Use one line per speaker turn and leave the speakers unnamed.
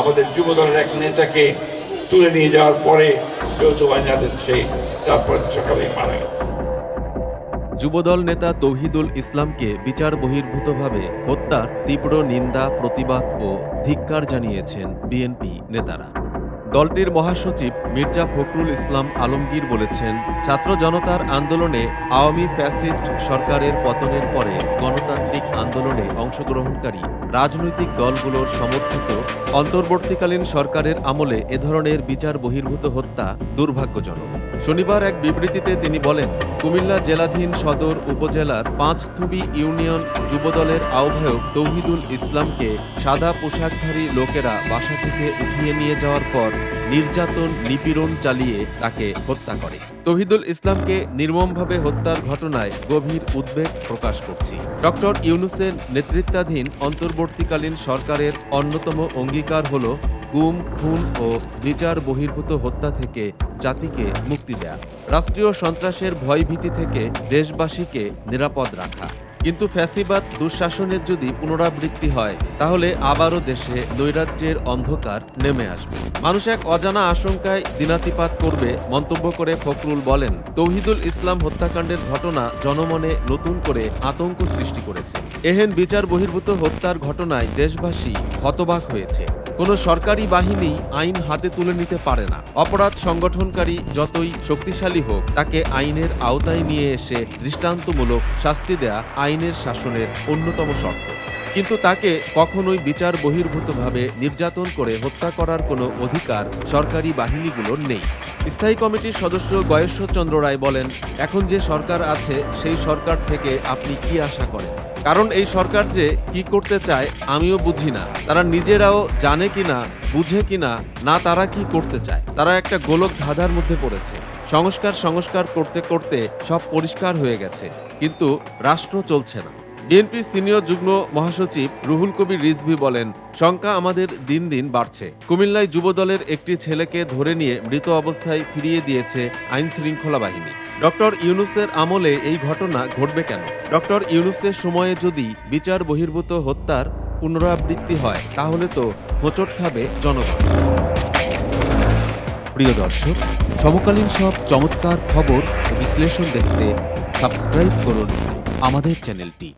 আমাদের যুবদলের এক নেতাকে তুলে নিয়ে যাওয়ার পরে যৌথ বাহিনী হাতে সে তারপর সকালে মারা গেছে।
যুবদল নেতা তৌহিদুল ইসলামকে বিচার বহির্ভূতভাবে হত্যার তীব্র নিন্দা, প্রতিবাদ ও ধিক্কার জানিয়েছেন বিএনপি নেতারা। দলটির মহাসচিব মির্জা ফখরুল ইসলাম আলমগীর বলেছেন, ছাত্র জনতার আন্দোলনে আওয়ামী ফ্যাসিস্ট সরকারের পতনের পরে গণতান্ত্রিক আন্দোলনে অংশগ্রহণকারী রাজনৈতিক দলগুলোর সমর্থিত অন্তর্বর্তীকালীন সরকারের আমলে এ ধরনের বিচার বহির্ভূত হত্যা দুর্ভাগ্যজনক। শনিবার এক বিবৃতিতে তিনি বলেন, কুমিল্লা জেলাধীন সদর উপজেলার পাঁচথুবি ইউনিয়ন যুবদলের আহ্বায়ক তৌহিদুল ইসলামকে সাদা পোশাকধারী লোকেরা বাসা থেকে উঠিয়ে নিয়ে যাওয়ার পর নির্যাতন, নিপীড়ন চালিয়ে তাকে হত্যা করে। তহিদুল ইসলামকে নির্মমভাবে হত্যার ঘটনায় গভীর উদ্বেগ প্রকাশ করছি। ডক্টর ইউনুসের নেতৃত্বাধীন অন্তর্বর্তীকালীন সরকারের অন্যতম অঙ্গীকার হল গুম, খুন ও বিচার বহির্ভূত হত্যা থেকে জাতিকে মুক্তি দেয়া। রাষ্ট্রীয় সন্ত্রাসের ভয়ভীতি থেকে দেশবাসীকে নিরাপদ রাখা। কিন্তু ফ্যাসিবাদ, দুঃশাসনের যদি পুনরাবৃত্তি হয়, তাহলে আবারও দেশে নৈরাজ্যের অন্ধকার নেমে আসবে। মানুষ এক অজানা আশঙ্কায় দিনাতিপাত করবে, মন্তব্য করে ফখরুল বলেন, তৌহিদুল ইসলাম হত্যাকাণ্ডের ঘটনা জনমনে নতুন করে আতঙ্ক সৃষ্টি করেছে। এহেন বিচার বহির্ভূত হত্যার ঘটনায় দেশবাসী হতবাক হয়েছে। কোনো সরকারি বাহিনী আইন হাতে তুলে নিতে পারে না। অপরাধ সংগঠনকারী যতই শক্তিশালী হোক, তাকে আইনের আওতায় নিয়ে এসে দৃষ্টান্তমূলক শাস্তি দেয়া আইনের শাসনের অন্যতম শর্ত। কিন্তু তাকে কখনোই বিচার বহির্ভূতভাবে নির্যাতন করে হত্যা করার কোনো অধিকার সরকারি বাহিনীগুলোর নেই। স্থায়ী কমিটির সদস্য গয়েশ্বরচন্দ্র রায় বলেন, এখন যে সরকার আছে, সেই সরকার থেকে আপনি কি আশা করেন? কারণ এই সরকার যে কি করতে চায়, আমিও বুঝি না। তারা নিজেরাও জানে কিনা বুঝে কিনা না তারা কি করতে চায়? তারা একটা গোলক ধাঁধার মধ্যে পড়েছে। সংস্কার সংস্কার করতে করতে সব পরিষ্কার হয়ে গেছে। কিন্তু রাষ্ট্র চলছে না। বিএনপি সিনিয়র যুগ্ম মহাসচিব রুহুল কবির রিজভি বলেন, শঙ্কা আমাদের দিন দিন বাড়ছে। কুমিল্লায় যুবদলের একটি ছেলেকে ধরে নিয়ে মৃত অবস্থায় ফিরিয়ে দিয়েছে আইন শৃঙ্খলা বাহিনী। ডক্টর ইউনুসের আমলে এই ঘটনা ঘটবে কেন? ডক্টর ইউনুসের সময়ে যদি বিচার বহির্ভূত হত্যার পুনরাবৃত্তি হয়, তাহলে তো হোঁচট খাবে জনগণ। প্রিয় দর্শক, সমকালীন সব চমৎকার খবর ও বিশ্লেষণ দেখতে সাবস্ক্রাইব করুন আমাদের চ্যানেলটি।